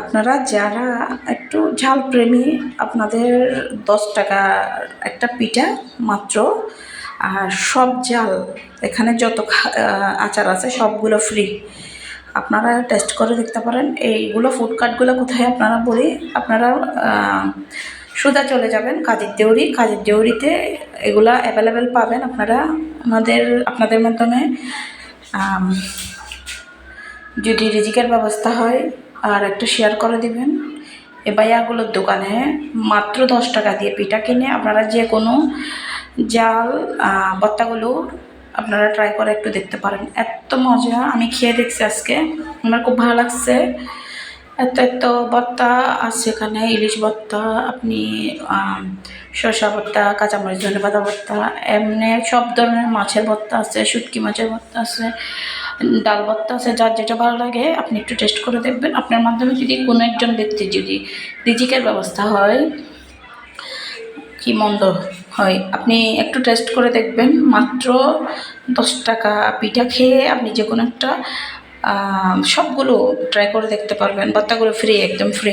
আপনারা যারা একটু ঝাল প্রেমী আপনাদের দশ টাকা একটা পিঠা মাত্র, আর সব জাল এখানে যত আচার আছে সবগুলো ফ্রি আপনারা টেস্ট করে দেখতে পারেন, এইগুলো ফুডকার্টগুলো কোথায় আপনারা বলি, আপনারা সোজা চলে যাবেন কাজের দেউরি, কাজের দেউরিতে এগুলা অ্যাভেলেবেল পাবেন আপনারা আমাদের আপনাদের মাধ্যমে যদি রিজিকের ব্যবস্থা হয় আর একটু শেয়ার করে দিবেন। এ ভাইয়াগুলোর দোকানে মাত্র দশ টাকা দিয়ে পিঠা কিনে আপনারা যে কোনো জাল বত্তাগুলো আপনারা ট্রাই করে একটু দেখতে পারেন। এত মজা, আমি খেয়ে দেখছি আজকে। আমার খুব ভালো লাগছে। এত এত ভর্তা আছে এখানে ইলিশ ভর্তা, আপনি শসা ভর্তা, কাঁচামরিচ, ধনে পাতা ভর্তা, এমনি সব ধরনের মাছের ভর্তা আছে, শুটকি মাছের ভর্তা আছে, ডাল ভর্তা আছে, যার যেটা ভালো লাগে, আপনি একটু টেস্ট করে দেখবেন। আপনার মাধ্যমে যদি কোনো একজন ব্যক্তির যদি রিজিকের ব্যবস্থা হয়, কি মন্দ হয়, আপনি একটু টেস্ট করে দেখবেন। মাত্র দশ টাকা পিঠা খেয়ে আপনি যে কোনো একটা সবগুলো ট্রাই করে দেখতে পারবেন। ভর্তাগুলো ফ্রি একদম ফ্রি